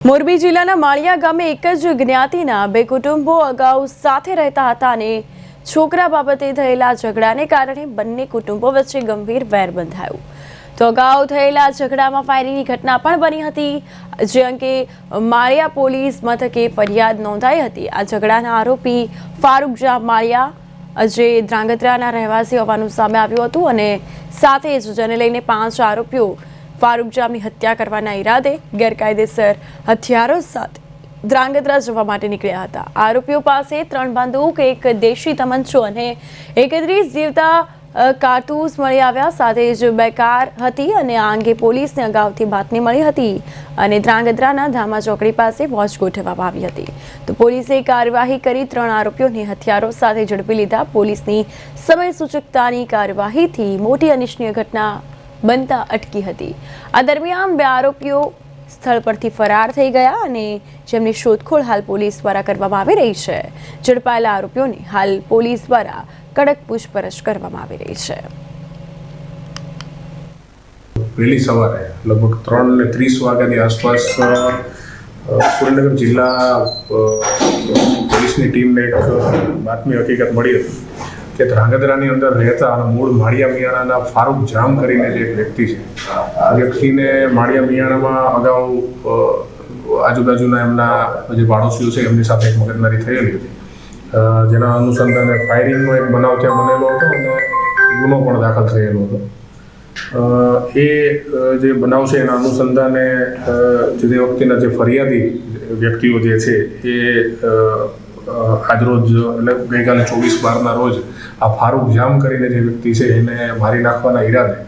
મોરબી જિલ્લાના માળિયા ગામે એક જ જ્ઞાતિના બે કુટુંબો અગાઉ સાથે રહેતા હતા અને છોકરા બાબતે થયેલા ઝઘડાને કારણે બંને કુટુંબો વચ્ચે ગંભીર વેર બંધાયું તો અગાઉ થયેલા ઝઘડામાં ફાયરિંગની ઘટના પણ બની હતી. જે અંગે માળિયા પોલીસ મથકે ફરિયાદ નોંધાઈ હતી. આ ઝઘડાના આરોપી ફારૂક માળિયા, જે ધ્રાંગધ્રાના રહેવાસી હોવાનું સામે આવ્યું હતું અને સાથે જ જેને લઈને પાંચ આરોપીઓ ફારૂક જામની હત્યા કરવાના ઈરાદે ગેરકાયદેસર હથિયારો સાથે ધ્રાંગધ્રા જવા માટે નીકળ્યા હતા. આરોપીઓ પાસે ત્રણ બંદૂક, એક દેશી તમંચો અને એકત્રીસ જીવતા કારતૂસ મળી આવ્યા. સાથે જ બે કાર હતી અને આ અંગે પોલીસને અગાઉથી બાતમી મળી હતી અને ધ્રાંગધ્રાના ધામા ચોકડી પાસે વોચ ગોઠવવામાં આવી હતી. તો પોલીસે કાર્યવાહી કરી ત્રણ આરોપીઓને હથિયારો સાથે ઝડપી લીધા. પોલીસની સમય સૂચકતાની કાર્યવાહીથી મોટી અનિચ્છનીય ઘટના બનતા અટકી હતી. આ દરમિયાન બે આરોપીઓ સ્થળ પરથી ફરાર થઈ ગયા અને જેમની શોધખોળ હાલ પોલીસ દ્વારા કરવામાં આવી રહી છે. ઝડપાયેલા આરોપીઓને હાલ પોલીસ દ્વારા કડક પૂછપરછ કરવામાં આવી રહી છે. વહેલી સવારે લગભગ ત્રણ ને ત્રીસ વાગ્યાની આસપાસ સુરેન્દ્રનગર જિલ્લા પોલીસની ટીમને એક બાતમી હકીકત મળી હતી. કે ધ્રાંગધ્રાની અંદર રહેતા અને મૂળ માળિયા મિયાણાના ફારૂક જામ કરીને જે એક વ્યક્તિ છે આ વ્યક્તિને માળિયા મિયાણામાં અગાઉ આજુબાજુના એમના જે પાડોશીઓ છે, એમની સાથે એક મગજમારી થયેલી હતી. જેના અનુસંધાને ફાયરિંગનો એક બનાવ ત્યાં બનેલો હતો અને ગુનો પણ દાખલ થયેલો હતો. એ જે બનાવ છે, એના અનુસંધાને જે તે વખતેના જે ફરિયાદી વ્યક્તિઓ જે છે, એ આજરોજ, એટલે ગઈકાલે ચોવીસ બારના રોજ આ ફારૂક જામ કરીને જે વ્યક્તિ છે એને મારી નાખવાના ઈરાદે